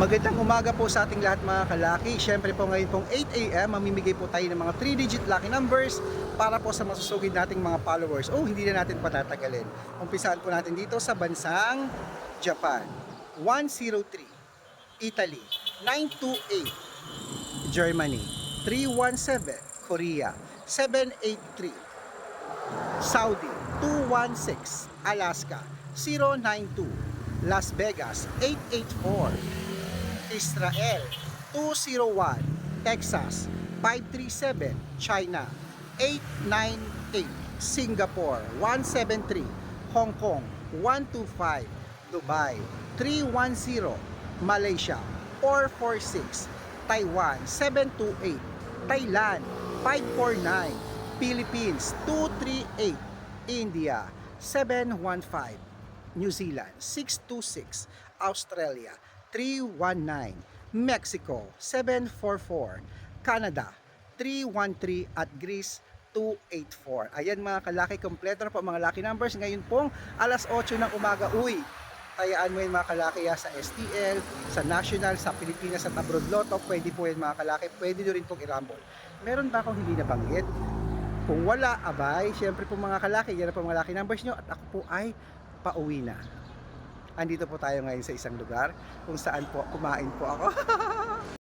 Magandang umaga po sa ating lahat mga kalaki. Siyempre po ngayon pong 8am, mamimigay po tayo ng mga 3-digit lucky numbers para po sa masusugid nating mga followers. Oh, hindi na natin patatagalin. Umpisahan po natin dito sa bansang Japan. 103. Italy. 928. Germany. 317. Korea. 783. Saudi 216, Alaska 092, Las Vegas 884, Israel. 201, Texas. 537, China. 898, Singapore. 173, Hong Kong. 125, Dubai. 310, Malaysia. 446, Taiwan. 728, Thailand. 549, Philippines. 238, India. 715, New Zealand. 626, Australia 319, Mexico 744, Canada 313 at Greece 284. Ayan mga kalaki, kompleto na po mga lucky numbers. Ngayon pong alas 8 ng umaga. Uy, tayaan mo yun mga kalaki ah, sa STL, sa National, sa Pilipinas, at Abroad Lotto. Pwede po yan mga kalaki. Pwede nyo rin pong i-rumble. Meron ba akong hindi nabanggit? Kung wala, abay, syempre po mga kalaki, yan na po mga lucky numbers nyo at ako po ay pauwi na. Andito po tayo ngayon sa isang lugar kung saan po kumain po ako.